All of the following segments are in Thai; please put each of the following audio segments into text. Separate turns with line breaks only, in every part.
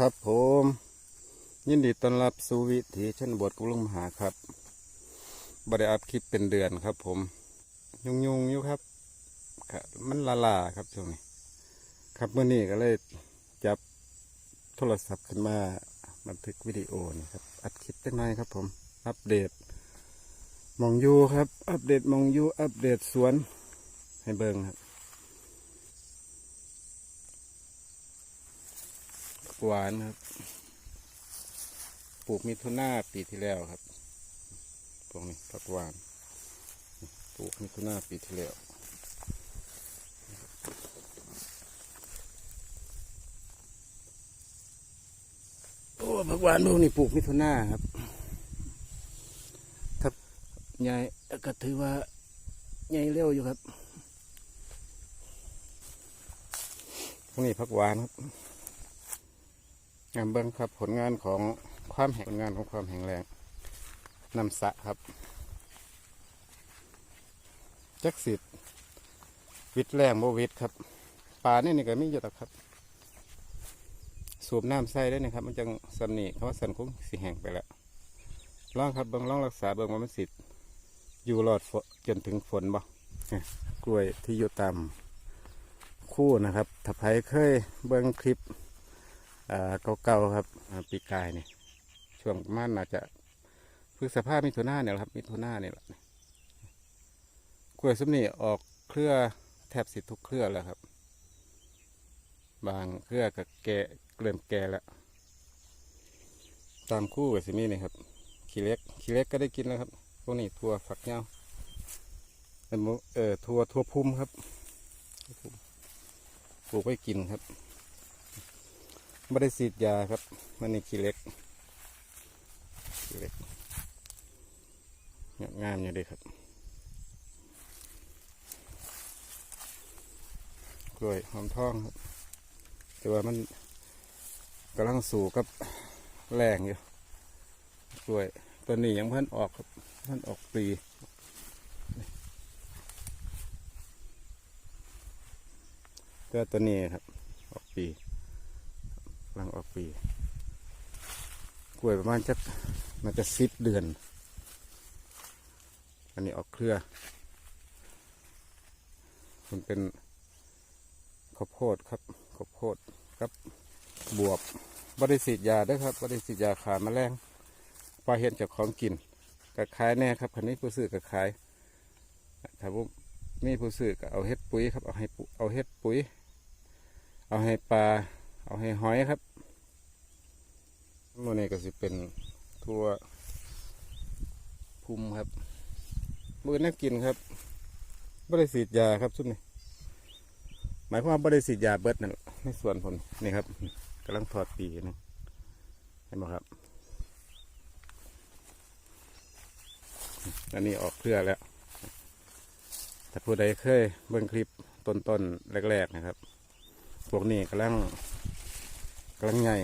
ครับผม ยินดีต้อนรับสู่วิถีชนบทกุลุงมหาครับบริอัพคลิปเป็นเดือนครับผม ยุงยุงอยู่ครับครับ มันลาลาครับช่วงนี้ ครับเมื่อนี้ก็เลยจับโทรศัพท์ขึ้นมาบันทึกวิดีโอนี่ครับ อัดคลิปได้ไหมครับผม อัปเดต มองยูครับ อัปเดตมองยูอัปเดตสวน ให้เบิ่งครับ หวานครับ ปลูกมิถุนาปีที่แล้วครับพวกนี้ผักหวาน ปลูกมิถุนาปีที่แล้วโอ้ผักหวานพวกนี้ปลูกมิถุนาครับถ้าใหญ่ก็ถือว่าใหญ่เร็วอยู่ครับพวกนี้ผักหวานครับ งานเบิ้งครับผลงานของความแห่งผลงานของความแข็งแรงนำสะครับ จักสิทธิ์วิทแรงโบวิทครับปลานี่นี่ก็มีอยู่แต่ครับ สูบน้ำใส่ได้นะครับ มันจังสำนีคำว่าสันคุ้งสีแห้งไปแล้วลองครับเบิ้งลองรักษาเบิ้งว่ามันสิทธิ์อยู่รอดฝนจนถึงฝนบ่กล้วยที่อยู่ตามคู่นะครับถ้าใครเคยเบิ้งคลิป เก่าๆครับปีกายนี่ยช่วงประมันอาจจะพฤษภามิถุนาเนี่ยละครับมิถุนาเนี่ยแหละกล้วยซุ้มนี่ออกเครือแทบสิทุกเครือแล้วครับ บางเครือกับแก่เริ่มแก่แล้วตามคู่กับสิมีนี่ครับขี้เล็กขี้เล็กก็ได้กินแล้วครับพวกนี้ทั่วฝักเป็นหมูเออทั่วทั่วพุ่มครับปลูกไว้กินครับ ไม่ได้ฉีดยาครับ มันนี่ขี้เล็กขี้เล็กงามงามอยู่ดีครับ กล้วยหอมทองครับแต่ว่ามันกำลังสู่กับแรงอยู่ กล้วยตัวนี้ยังเพิ่นออกครับเพิ่นออกปีก็ตัวนี้ครับ ออกปี กำลังออกปีกล้วยประมาณจะน่าจะสิบเดือน อันนี้ออกเครือ มันเป็นข้าวโพดครับข้าวโพดครับบวบบริสิทธิ์ยาด้วยครับบริสิทธิ์ยาขาแมลงปลาเห็นจากของกินกระขายแน่ครับคันนี้ผู้ซื้อกระขายถ้าว่ามีผู้ซื้อก็เอาเฮ็ดปุ๋ยครับเอาให้ปุเอาเฮ็ดปุ๋ย เอาให้ปลา เอาให้หอยครับมื่อนี้ก็สิเป็นทั่วภูมิครับมือน่ากินครับบริสีดยาครับชุดนี้หมายความว่าบริสีดยาเบิดนั่นในส่วนผมนี่ครับกำลังถอดปีนะเห็นไหมครับอันนี้ออกเครือแล้วถ้าผู้ใดเคยเบิ่งคลิปต้นๆแรก ๆ นะครับ พวกนี้กำลังำลังใหญ่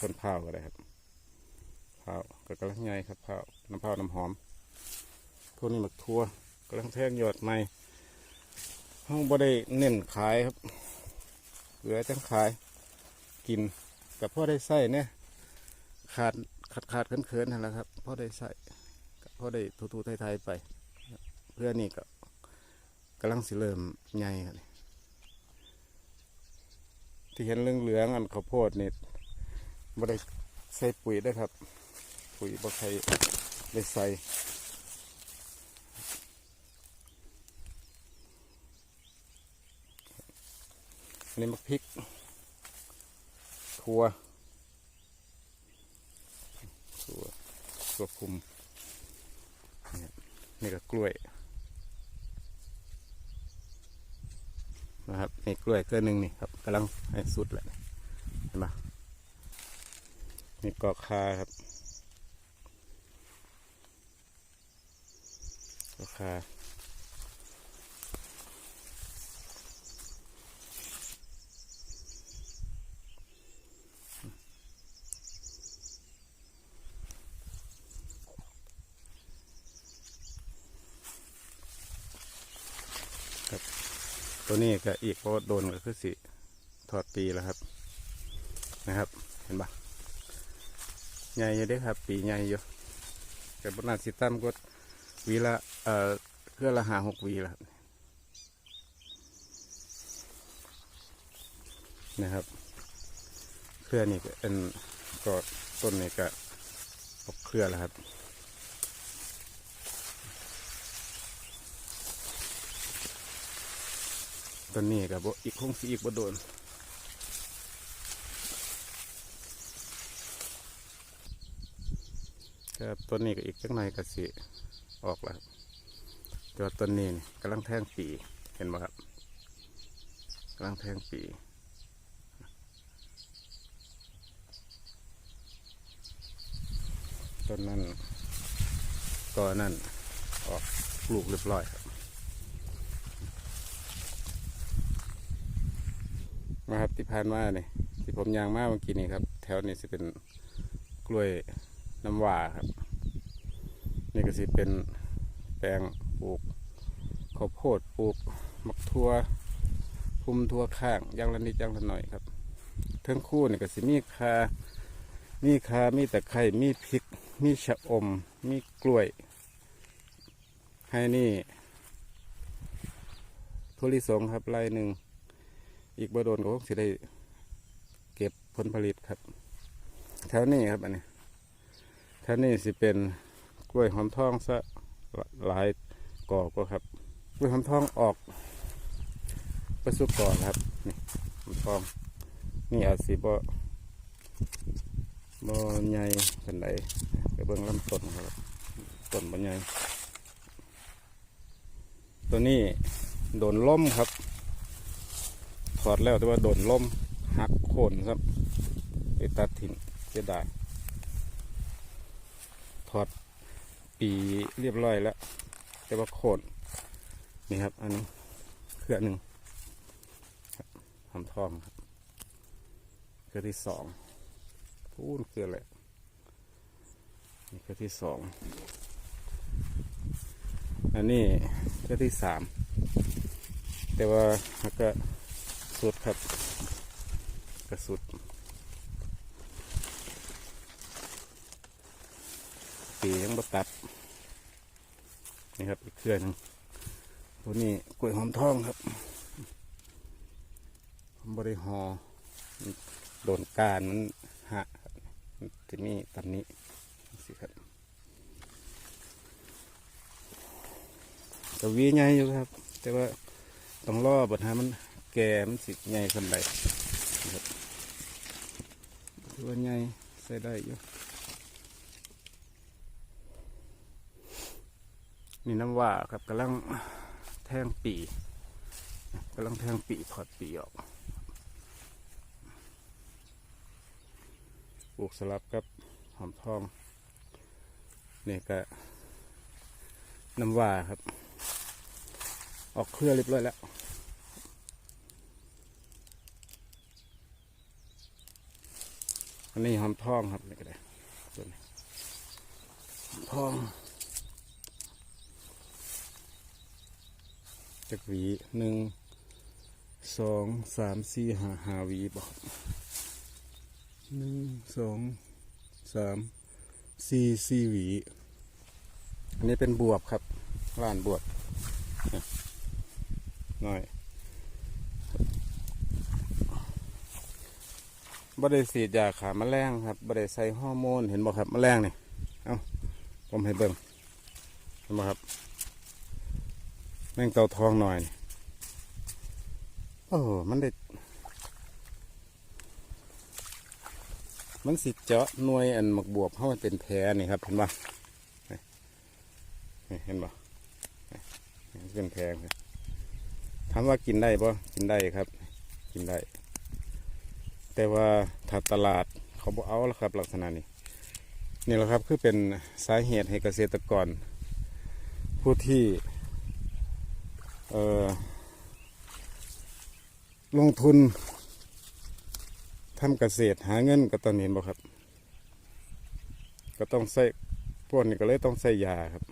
ต้นเผาวก็ได้ครับเผาวก็กำลังใหญ่ครับเผาวน้ำเผาวน้ำหอม พวกนี้หมักทั่วกำลังแทงยอดใหม่ห้องบ่ได้เน้นขายครับเหลือจังขายกินกับพ่อได้ใส่เนี่ยขาดขาดขาดเขินเขินๆนั่นแหละครับพ่อได้ใส่กับพ่อได้ทูๆไทยๆไป เพื่อนี่ก็กำลังสิเริ่มใหญ่ครับ ที่เห็นเหลืองๆอันข้าวโพดนี่บ่ได้ใส่ปุ๋ยเด้วยครับ ปุ๋ยบ่ใครได้ใส่อันนี้มักพริกถั่วถั่วถั่วคุมนี่กับนี่ก็กล้วยนะครับนี่กล้วยเครือหนึ่งนี่ครับ กำลังสุดแหละเห็นไหมนี่กอกคาครับกอกคาตัวนี้ก็อีกเพราะโดนก็คือสิ ถอดปีแล้วครับ นะครับ เห็นปะใหญ่อยู่เด้ครับ ปีใหญ่อยู่แต่บนาสิตั้มก็วีละเอ่อเครือละหาหกวีละครับนะครับ เครือนี่ก็เอ็นก็ต้นนี่ก็ออกเครือแล้วครับต้นนี้กับอีกคงสิอีกบ่โดน ครับต้นนี้ก็อีกจักหน่อยก็สิออกแล้วครับตัวต้นนี้นี่กำลังแทงปีเห็นไหมครับกำลังแทงปีต้นนั้นก็นั่นออกลูกเรียบร้อยครับ มาครับที่ผ่านมาเนี่ยที่ผมยางมาเมื่อกี้นี่ครับ แถวนี้สิเป็นกล้วย น้ำว้าครับ นี่ก็สิเป็นแปลงปลูกข้าวโพดปลูกมักทั่วพุ่มทั่วข้างย่างละนิดย่างละหน่อยครับทั้งคู่นี่ก็สิมีคามีคามีตะไคร่มีพริก มีชะอม มีกล้วย ให้นี่ทุลิสงครับไร่หนึ่ง อีกบ่โดนก็คงสิได้เก็บผลผลิตครับ แถวนี้ครับอันนี้ แถวนี้สิเป็นกล้วยหอมทองซะหลายกอก็ครับกล้วยหอมทองออกประสุก่อนครับนี่หอมทอง นี่อาจสิบ่บ่ใหญ่เป็นไดไปเบิ่งลำต้นครับต้นบ่ใหญ่ตัวนี้โดนล่มครับ ถอดแล้วแต่ว่าโดนล่มหักโค่นครับไปตัดทิ้งเสียดาย ถอดปีเรียบร้อยแล้ว แต่ว่าโค่นนี่ครับ อันนี้เครือหนึ่งทำทองครับเครือที่สองพูนเครืออะไรนี่เครือที่สองอันนี้เครือที่สามแต่ว่ามันก็สุดครับกระสุด ปี ยังบ่ตัด นี่ครับอีกเครือหนึงตัวนี้กล้วยหอมทองครับผมบริหอโดนการมันหักครับมันจะมีตำนี้สิครับกวีใหญ่อยู่ครับ แต่ว่าต้องรอบัดหามันแก่มันสิใหญ่คนใดนะครับถือว่าใหญ่ใส่ได้อยู่ นี่น้ำว่าครับกำลังแทงปีกำลังแทงปีถอดปีออกปลูกสลับกับหอมทองนี่ก็น้ำว่าครับ ออกเครือเรียบร้อยแล้วอันนี้หอมทองครับนี่ก็ได้ตัวนี้หอมทอง จากหวีหนึ่งสองสามสี่ห้าห้าหวีบอกหนึ่งสองสามสี่สี่หวี อันนี้เป็นบวบครับล้านบวบหน่อยบ่ได้สีดยาขาแมลงครับบ่ได้ใส่ฮอร์โมนเห็นบ่ครับแมลงนี่ เอ้าผมให้เบิ่งเห็นบ่ครับ แมงเต่าทองหน่อยโอ้มันได้ มันสิเจาะหน่วยอันหมักบวบเข้ามันเป็นแผลนี่ครับเห็นบ่นี่นี่เห็นบ่นี่เป็นแผลครับถามว่ากินได้ปะกินได้ครับ กินได้ แต่ว่าถ้าตลาดเขาบอกเอาแล้วครับ ลักษณะนี้นี่แหละครับคือเป็นสาเหตุให้เกษตรกร ผู้ที่ ลงทุนทำเกษตรหาเงินก็ตอนนี้บ่ครับ ก็ต้องใส่พวกนี้ก็เลยต้องใส่ยาครับ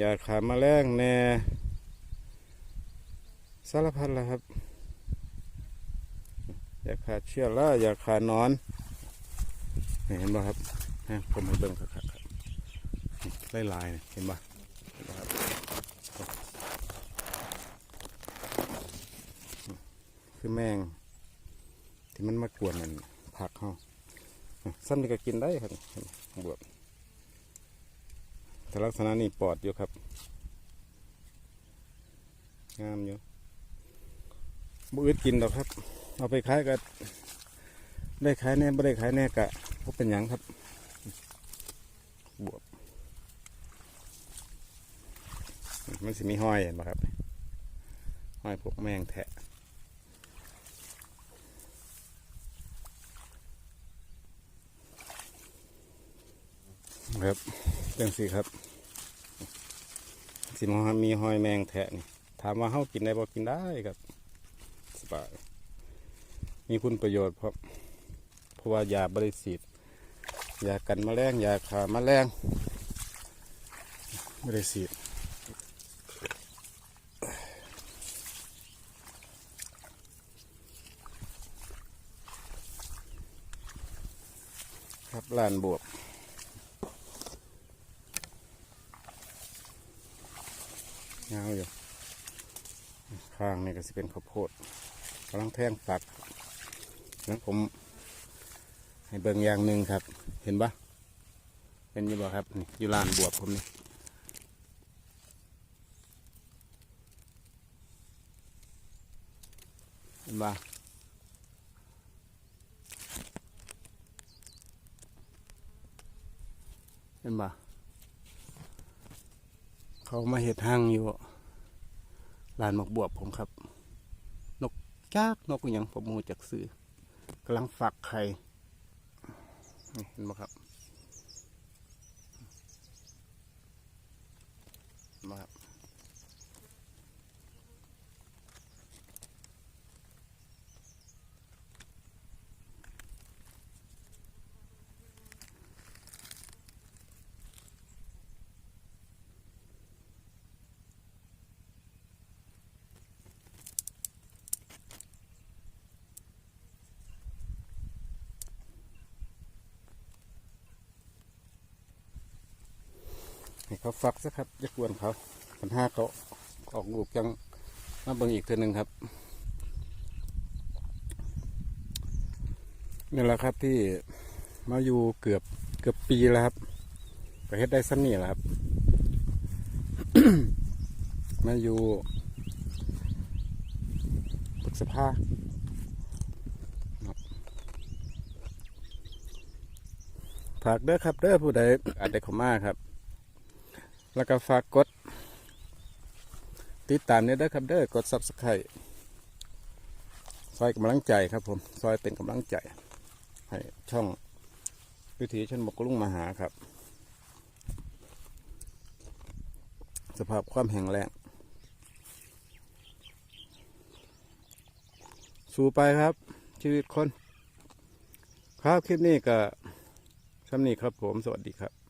ยาขาแมลงแน่สารพัดแล้วครับ ยาฆ่าเชื้อรายาฆ่านอน เห็นบ่ครับนะผมให้เบิ่งครับครับไล่ลายๆเห็นบ่เห็นบ่ครับ คือแมง ที่มันมากวนนั่นผักเขาสั้นนี่ก็กินได้ครับบวบแต่ลักษณะนี้ปอดอยู่ครับ งามอยู่บุอึดกินดอกครับ เอาไปขายก็ได้ขายแน่ไม่ได้ขายแน่กะพบเป็นหยังครับ บวบ มันสิมีห้อยเห็นไหมครับ ห้อยพวกแมงแทะ ครับจังสิครับสิมมีหอยแมงแทะนี่ถามว่าเฮากินได้บ่กินได้ครับ สบาย มีคุณประโยชน์เพราะเพราะว่ายาบริสิทธิ์ยากันแมลงยาฆ่าแมลงบริสิทธิ์ครับลานบวบ ยาวอยู่ข้างนี่ก็จะเป็นข้าวโพดกำลังแท่งปักนั้นผมให้เบิ่งอย่างหนึ่งครับ เห็นปะเห็นยี่บ่ครับนี่อยู่ลานบวบผมนี่เห็นปะเห็นปะ เขามาเห็ดห้างอยู่ลานหมกบวบผมครับ นกจากนกอย่างผมมูจากซื้อกำลังฝักไข่เห็นไหมครับมาครับ ให้เขาฝักซะครับจะกวนเขาปัญหาเขาออกลูกยังมาเบิ่งอีกเทีหนึ่งครับนี่แหละครับที่มาอยู่เกือบเกือบปีแล้วครับก็เฮ็ดได้สันนี่แหละครับ มาอยู่ปรึกษภาครับฝากเด้อครับเด้อผู้ใดอาจได้ข้ามาครับ แล้วก็ฝากกด ติดตามเนี่ยด้ครับเด้อกด subscribe ซอยกำลังใจครับผมซอยเป็นกำลังใจ ให้ช่องวิถีชนบกลุ่งมาหาครับ สภาพความแห้งแล้งสู่ไปครับ ชีวิตคน ครับคลิปนี้ก็ช่ำนี้ครับผม สวัสดีครับ